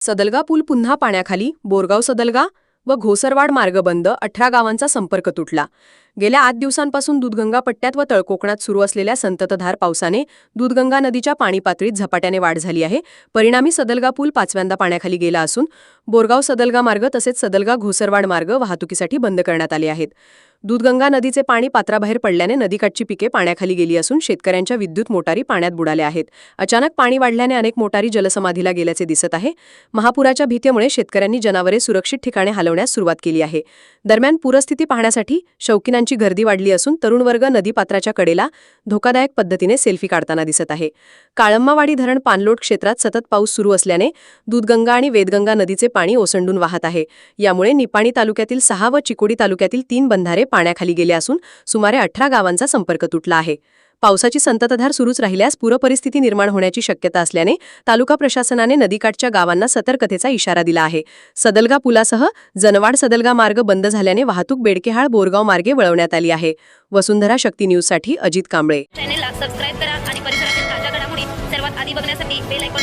सदलगा पूल पुन्हा पाण्याखाली बोरगाव सदलगा व घोसरवाड मार्ग बंद अठरा गावांचा संपर्क तुटला. गेल्या आठ दिवसांपासून दूधगंगा पट्ट्यात व तळकोकणात सुरू असलेल्या संततधार पावसाने दूधगंगा नदीच्या पाणी पातळीत झपाट्याने वाढ झाली आहे. परिणामी सदलगा पूल पाचव्यांदा पाण्याखाली गेला असून बोरगाव सदलगा मार्ग तसेच सदलगा घोसरवाड मार्ग वाहतुकीसाठी बंद करण्यात आले आहेत. दूधगंगा नदीचे पाणी पात्राबाहेर पडल्याने नदीकाठची पिके पाण्याखाली गेली असून शेतकऱ्यांच्या विद्युत मोटारी पाण्यात बुडाल्या आहेत. अचानक पाणी वाढल्याने अनेक मोटारी जलसमाधीला गेल्याचे दिसत आहे. महापुराच्या भीतीमुळे शेतकऱ्यांनी जनावरे सुरक्षित ठिकाणी हलवण्यास सुरुवात केली आहे. दरम्यान पूरस्थिती पाहण्यासाठी शौकीनांची गर्दी वाढली असून तरुण वर्ग नदीपात्राच्या कडेला धोकादायक पद्धतीने सेल्फी काढताना दिसत आहे. काळम्मावाडी धरण पाणलोट क्षेत्रात सतत पाऊस सुरू असल्याने दूधगंगा आणि वेदगंगा नदीचे पाणी ओसंडून वाहत आहे. यामुळे निपाणी तालुक्यातील सहा व चिकोडी तालुक्यातील तीन बंधारे पाण्याखाली गेले असून सुमारे अठरा गावांचा संपर्क तुटला आहे. पावसाची संततधार सुरूच राहिल्यास पूरपरिस्थिती निर्माण होण्याची शक्यता असल्याने तालुका प्रशासनाने नदीकाठच्या गावांना सतर्कतेचा इशारा दिला आहे. सदलगा पुलासह जनवाड सदलगा मार्ग बंद झाल्याने वाहतूक बेडकेहाळ बोरगाव मार्गे वळवण्यात आली आहे. वसुंधरा शक्ती न्यूजसाठी अजित कांबळे. चॅनेलला सबस्क्राईब करा आणि परिसरातील ताज्या घडामोडी सर्वात आधी बघण्यासाठी बेल आयकॉन